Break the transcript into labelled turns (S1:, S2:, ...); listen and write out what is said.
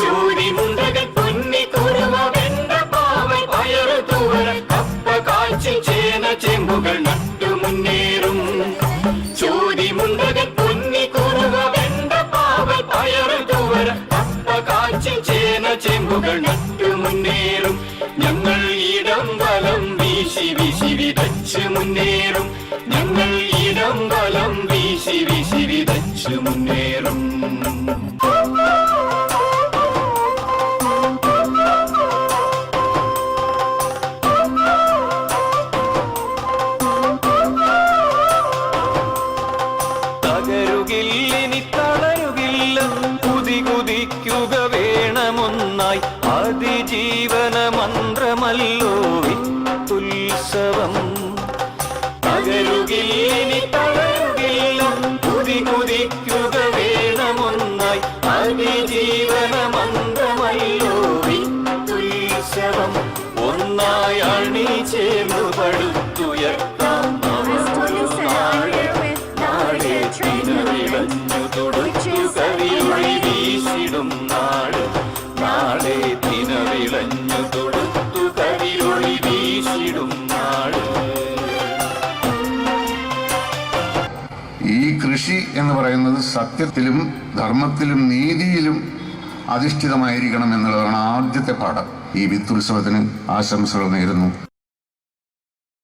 S1: ചൂടി മുണ്ടകൾ പൊന്നി കുറുമ വെണ്ട പാവൽ പയറു തൂവൽ കപ്പ കാഴ്ച ചേന ചെമ്പുകൾ നട്ടു മുന്നേറും. ചൂടി മുണ്ടകൾ പൊന്നി കുറുമ വെണ്ട പാവൽ പയറു തൂവൽ കപ്പ കാഴ്ച ചേന ചെമ്പുകൾ നട്ടു മുന്നേറും. ഞങ്ങൾ ഇടം വലം വീശി വിശി വിതച്ച് മുന്നേറും. ഞങ്ങൾ ഇടം വലം വീശി വീശി വിതച്ച് മുന്നേറും. തകരുകില്ലിനി തളരുകില്ല. കുതി കുതിക്കുക വേണമൊന്നായി. അതിജീവന മന്ത്രമല്ലോ വിത്തുത്സവം. തകരുകില്ലിനി തളരുകില്ല. കുതി കുതിക്കുക വേണമൊന്നായി. അതിജീവന മന്ത്രമല്ലോ വിത്തുത്സവം. ഒന്നായി അണി ചേർന്നു പടുത്തുയർത്താം. തിനവിളഞ്ഞു തൊടുത്തു കവിയൊളി വീശിടും നാട്. നാളെ തിനവിളഞ്ഞു തൊടുത്തു കവിയൊളി വീശിടും നാട്.
S2: ഈ കൃഷി എന്ന് പറയുന്നത് സത്യത്തിലും ധർമ്മത്തിലും നീതിയിലും അധിഷ്ഠിതമായിരിക്കണം എന്നുള്ളതാണ് ആദ്യത്തെ പാഠം. ഈ വിത്തുത്സവത്തിന് ആശംസകൾ നേരുന്നു.